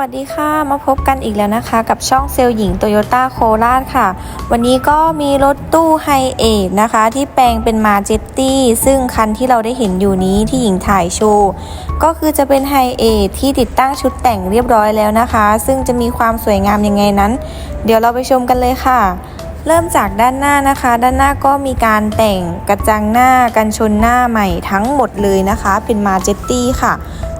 วัสดีค่ะ มาพบกันอีกแล้วนะคะ กับช่องเซลล์หญิงโตโยต้าโคราชค่ะ วันนี้ก็มีรถตู้ไฮเอทนะคะ ที่แปลงเป็นมาเจตตี้ ซึ่งคันที่เราได้เห็นอยู่นี้ที่หญิงถ่ายโชว์ ก็คือจะเป็นไฮเอทที่ติดตั้งชุดแต่งเรียบร้อยแล้วนะคะ ซึ่งจะมีความสวยงามยังไงนั้น เดี๋ยวเราไปชมกันเลยค่ะเริ่มจากด้านหน้านะคะ ด้านหน้าก็มีการแต่งกระจังหน้ากันชนหน้าใหม่ทั้งหมดเลยนะคะ เป็นมาเจตตี้ค่ะ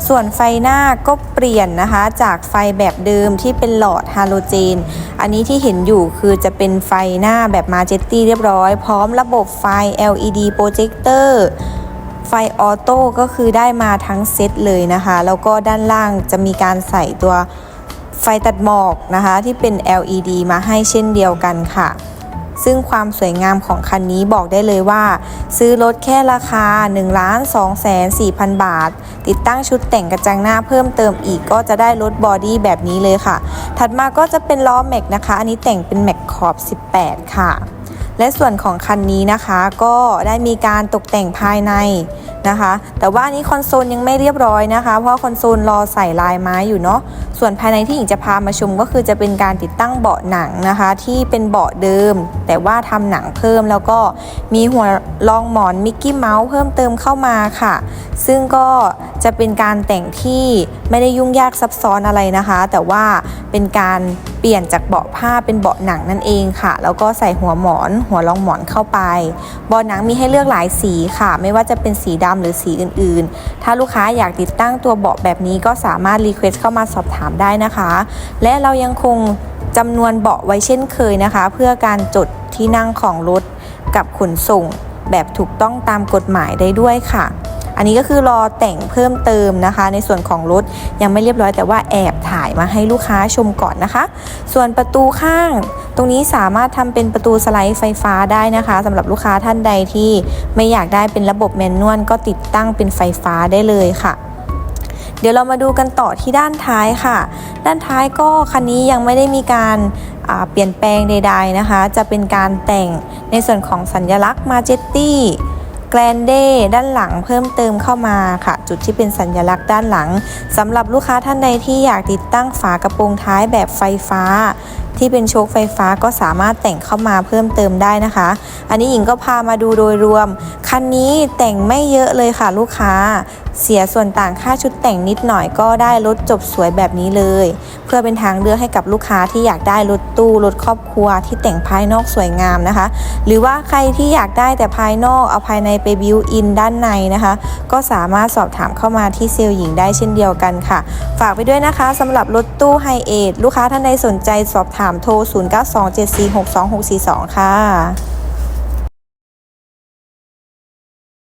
ส่วนไฟหน้าก็เปลี่ยนนะคะ จากไฟแบบเดิมที่เป็นหลอดฮาโลเจน อันนี้ที่เห็นอยู่คือจะเป็นไฟหน้าแบบมาเจตตี้เรียบร้อย พร้อมระบบไฟ LED โปรเจคเตอร์ไฟออโต้ก็คือได้มาทั้งเซตเลยนะคะ แล้วก็ด้านล่างจะมีการใส่ตัวไฟตัดหมอกนะคะ ที่เป็น LED มาให้เช่นเดียวกันค่ะ ซึ่งความสวยงามของคันนี้บอกได้เลยว่า ซื้อรถแค่ราคา 1 2 4 0 0 0 บาท ติดตั้งชุดแต่งกระจังหน้าเพิ่มเติมอีกก็จะได้รถบอดี้แบบนี้เลยค่ะ ถัดมาก็จะเป็นล้อแม็กนะคะ อันนี้แต่งเป็นแม็กขอบ 18 ค่ะ และส่วนของคันนี้นะคะ ก็ได้มีการตกแต่งภายใน นะคะ แต่ว่าอันนี้คอนโซลยังไม่เรียบร้อยนะคะ เพราะคอนโซลรอใส่ลายไม้อยู่เนาะ ส่วนภายในที่หญิงจะพามาชมก็คือจะเป็นการติดตั้งเบาะหนังนะคะ ที่เป็นเบาะเดิม แต่ว่าทำหนังเพิ่มแล้วก็มีหัวรองหมอนมิกกี้เมาส์เพิ่มเติมเข้ามาค่ะ ซึ่งก็จะเป็นการแต่งที่ไม่ได้ยุ่งยากซับซ้อนอะไรนะคะ แต่ว่าเป็นการ เปลี่ยนจากเบาะผ้าเป็นเบาะหนังนั่นเองค่ะ แล้วก็ใส่หัวหมอน หัวรองหมอนเข้าไปเบาะหนังมีให้เลือกหลายสีค่ะ ไม่ว่าจะเป็นสีดำหรือสีอื่นๆ ถ้าลูกค้าอยากติดตั้งตัวเบาะแบบนี้ก็สามารถรีเควสเข้ามาสอบถามได้นะคะ และเรายังคงจำนวนเบาะไว้เช่นเคยนะคะ เพื่อการจดที่นั่งของรถกับขนส่ง แบบถูกต้องตามกฎหมายได้ด้วยค่ะ อันนี้ก็คือรอแต่งเพิ่มเติมนะคะ ในส่วนของรถยังไม่เรียบร้อยแต่ว่าแอบถ่ายมาให้ลูกค้าชมก่อนนะคะ ส่วนประตูข้าง ตรงนี้สามารถทำเป็นประตูสไลด์ไฟฟ้าได้นะคะสำหรับลูกค้าท่านใดที่ไม่อยากได้เป็นระบบแมนนวลก็ติดตั้งเป็นไฟฟ้าได้เลยค่ะเดี๋ยวเรามาดูกันต่อที่ด้านท้ายค่ะ ด้านท้ายก็คันนี้ยังไม่ได้มีการเปลี่ยนแปลงใด ๆนะคะ จะเป็นการแต่งในส่วนของสัญลักษณ์มาเจตตี้ แกรนเดด้านหลังเพิ่มเติมเข้ามาค่ะ จุดที่เป็นสัญลักษณ์ด้านหลังสำหรับลูกค้าท่านใดที่อยากติดตั้งฝากระโปรงท้ายแบบไฟฟ้า ที่เป็นโชคไฟฟ้าก็สามารถแต่งเข้ามาเพิ่มเติมได้นะคะ อันนี้หญิงก็พามาดูโดยรวม คันนี้แต่งไม่เยอะเลยค่ะลูกค้า เสียส่วนต่างค่าชุดแต่งนิดหน่อยก็ได้รถจบสวยแบบนี้เลย เพื่อเป็นทางเลือกให้กับลูกค้าที่อยากได้รถตู้รถครอบครัวที่แต่งภายนอกสวยงามนะคะ หรือว่าใครที่อยากได้แต่ภายนอกเอาภายในไปบิวอินด้านในนะคะ ก็สามารถสอบถามเข้ามาที่เซลล์หญิงได้เช่นเดียวกันค่ะ ฝากไปด้วยนะคะสำหรับรถตู้ไฮเอทลูกค้าท่านใดสนใจสอบถามามโทร 0927462642 ค่ะ